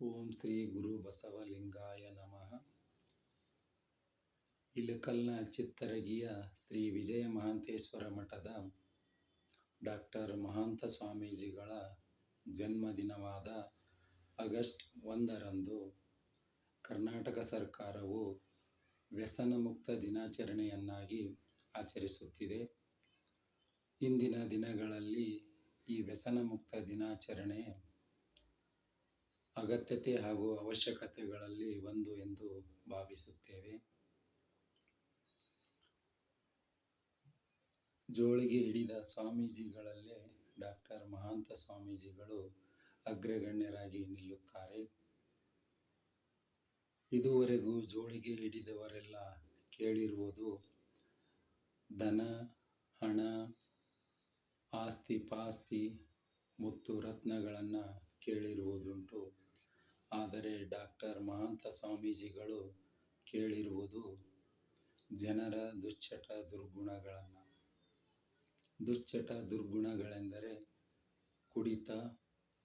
ಓಂ ಶ್ರೀ ಗುರು ಬಸವಲಿಂಗಾಯ ನಮಃ. ಇಲಕಲ್ನ ಚಿತ್ತರಗಿಯ ಶ್ರೀ ವಿಜಯ ಮಹಾಂತೇಶ್ವರ ಮಠದ ಡಾಕ್ಟರ್ ಮಹಾಂತ ಸ್ವಾಮೀಜಿಗಳ ಜನ್ಮದಿನವಾದ ಆಗಸ್ಟ್ ಒಂದರಂದು ಕರ್ನಾಟಕ ಸರ್ಕಾರವು ವ್ಯಸನ ಮುಕ್ತ ದಿನಾಚರಣೆಯನ್ನಾಗಿ ಆಚರಿಸುತ್ತಿದೆ. ಇಂದಿನ ದಿನಗಳಲ್ಲಿ ಈ ವ್ಯಸನ ಮುಕ್ತ ದಿನಾಚರಣೆ ಅಗತ್ಯತೆ ಹಾಗೂ ಅವಶ್ಯಕತೆಗಳಲ್ಲಿ ಒಂದು ಎಂದು ಭಾವಿಸುತ್ತೇವೆ. ಜೋಳಿಗೆ ಹಿಡಿದ ಸ್ವಾಮೀಜಿಗಳಲ್ಲೇ ಡಾಕ್ಟರ್ ಮಹಾಂತ ಸ್ವಾಮೀಜಿಗಳು ಅಗ್ರಗಣ್ಯರಾಗಿ ನಿಲ್ಲುತ್ತಾರೆ. ಇದುವರೆಗೂ ಜೋಳಿಗೆ ಹಿಡಿದವರೆಲ್ಲ ಕೇಳಿರುವುದು ಧನ, ಹಣ, ಆಸ್ತಿ, ಪಾಸ್ತಿ, ಮುತ್ತು, ರತ್ನಗಳನ್ನು ಕೇಳಿರುವುದುಂಟು. ಆದರೆ ಡಾಕ್ಟರ್ ಮಹಾಂತ ಸ್ವಾಮೀಜಿಗಳು ಕೇಳಿರುವುದು ಜನರ ದುಶ್ಚಟ ದುರ್ಗುಣಗಳನ್ನು. ದುಶ್ಚಟ ದುರ್ಗುಣಗಳೆಂದರೆ ಕುಡಿತ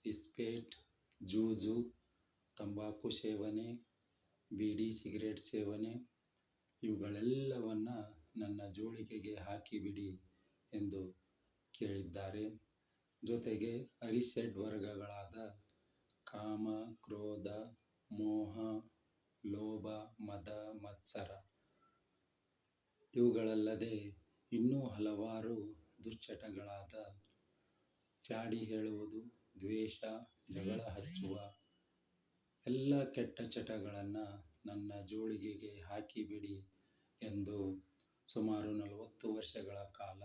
ಇಸ್ಪೇಟ್ ಜೂಜು, ತಂಬಾಕು ಸೇವನೆ, ಬೀಡಿ ಸಿಗರೇಟ್ ಸೇವನೆ, ಇವುಗಳೆಲ್ಲವನ್ನು ನನ್ನ ಜೋಳಿಗೆಗೆ ಹಾಕಿಬಿಡಿ ಎಂದು ಕೇಳಿದ್ದಾರೆ. ಜೊತೆಗೆ ಅರಿಸೆಡ್ ವರ್ಗಗಳಾದ ಕಾಮ, ಕ್ರೋಧ, ಮೋಹ, ಲೋಭ, ಮದ, ಮತ್ಸರ. ಇವುಗಳಲ್ಲದೆ ಇನ್ನೂ ಹಲವಾರು ದುಶ್ಚಟಗಳಾದ ಚಾಡಿ ಹೇಳುವುದು, ದ್ವೇಷ, ಜಗಳ ಹಚ್ಚುವ, ಎಲ್ಲ ಕೆಟ್ಟ ಚಟಗಳನ್ನು ನನ್ನ ಜೋಳಿಗೆಗೆ ಹಾಕಿಬಿಡಿ ಎಂದು ಸುಮಾರು ನಲವತ್ತು ವರ್ಷಗಳ ಕಾಲ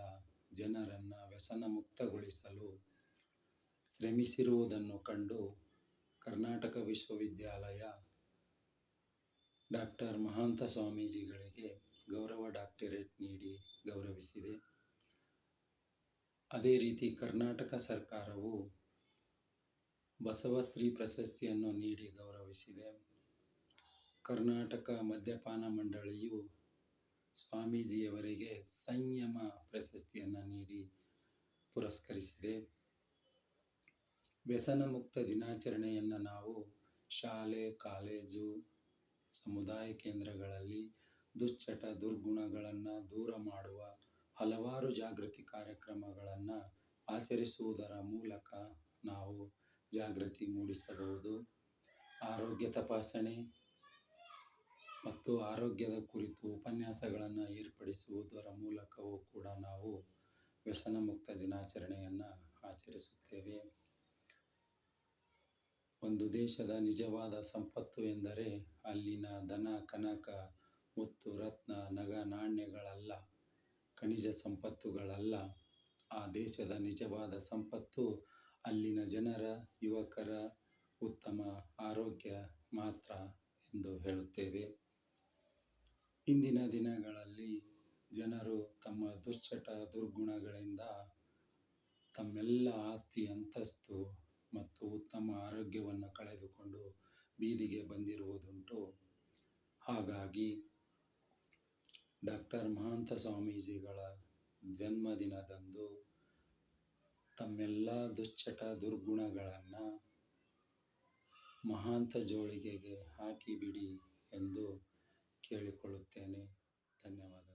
ಜನರನ್ನು ವ್ಯಸನ ಮುಕ್ತಗೊಳಿಸಲು ಶ್ರಮಿಸಿರುವುದನ್ನು ಕಂಡು ಕರ್ನಾಟಕ ವಿಶ್ವವಿದ್ಯಾಲಯ ಡಾಕ್ಟರ್ ಮಹಾಂತ ಸ್ವಾಮೀಜಿಗಳಿಗೆ ಗೌರವ ಡಾಕ್ಟರೇಟ್ ನೀಡಿ ಗೌರವಿಸಿದೆ. ಅದೇ ರೀತಿ ಕರ್ನಾಟಕ ಸರ್ಕಾರವು ಬಸವಶ್ರೀ ಪ್ರಶಸ್ತಿಯನ್ನು ನೀಡಿ ಗೌರವಿಸಿದೆ. ಕರ್ನಾಟಕ ಮದ್ಯಪಾನ ಮಂಡಳಿಯು ಸ್ವಾಮೀಜಿಯವರಿಗೆ ಸಂಯಮ ಪ್ರಶಸ್ತಿಯನ್ನು ನೀಡಿ ಪುರಸ್ಕರಿಸಿದೆ. ವ್ಯಸನ ಮುಕ್ತ ದಿನಾಚರಣೆಯನ್ನು ನಾವು ಶಾಲೆ, ಕಾಲೇಜು, ಸಮುದಾಯ ಕೇಂದ್ರಗಳಲ್ಲಿ ದುಶ್ಚಟ, ದುರ್ಗುಣಗಳನ್ನು ದೂರ ಮಾಡುವ ಹಲವಾರು ಜಾಗೃತಿ ಕಾರ್ಯಕ್ರಮಗಳನ್ನು ಆಚರಿಸುವುದರ ಮೂಲಕ ನಾವು ಜಾಗೃತಿ ಮೂಡಿಸಬಹುದು. ಆರೋಗ್ಯ ತಪಾಸಣೆ ಮತ್ತು ಆರೋಗ್ಯದ ಕುರಿತು ಉಪನ್ಯಾಸಗಳನ್ನು ಏರ್ಪಡಿಸುವುದರ ಮೂಲಕವೂ ಕೂಡ ನಾವು ವ್ಯಸನ ಮುಕ್ತ ದಿನಾಚರಣೆಯನ್ನು ಆಚರಿಸುತ್ತೇವೆ. ಒಂದು ದೇಶದ ನಿಜವಾದ ಸಂಪತ್ತು ಎಂದರೆ ಅಲ್ಲಿನ ಧನ ಕನಕ ಮುತ್ತು ರತ್ನ, ನಗ, ನಾಣ್ಯಗಳಲ್ಲ, ಖನಿಜ ಸಂಪತ್ತುಗಳಲ್ಲ. ಆ ದೇಶದ ನಿಜವಾದ ಸಂಪತ್ತು ಅಲ್ಲಿನ ಜನರ, ಯುವಕರ ಉತ್ತಮ ಆರೋಗ್ಯ ಮಾತ್ರ ಎಂದು ಹೇಳುತ್ತೇವೆ. ಇಂದಿನ ದಿನಗಳಲ್ಲಿ ಜನರು ತಮ್ಮ ದುಶ್ಚಟ, ದುರ್ಗುಣಗಳಿಂದ ತಮ್ಮೆಲ್ಲ ಆಸ್ತಿ ಅಂತಸ್ತು ಮತ್ತು ಉತ್ತಮ ಆರೋಗ್ಯವನ್ನು ಕಳೆದುಕೊಂಡು ಬೀದಿಗೆ ಬಂದಿರುವುದುಂಟು. ಹಾಗಾಗಿ ಡಾಕ್ಟರ್ ಮಹಾಂತ ಸ್ವಾಮೀಜಿಗಳ ಜನ್ಮದಿನದಂದು ತಮ್ಮೆಲ್ಲ ದುಶ್ಚಟ ದುರ್ಗುಣಗಳನ್ನು ಮಹಾಂತ ಜೋಳಿಗೆಗೆ ಹಾಕಿಬಿಡಿ ಎಂದು ಕೇಳಿಕೊಳ್ಳುತ್ತೇನೆ. ಧನ್ಯವಾದ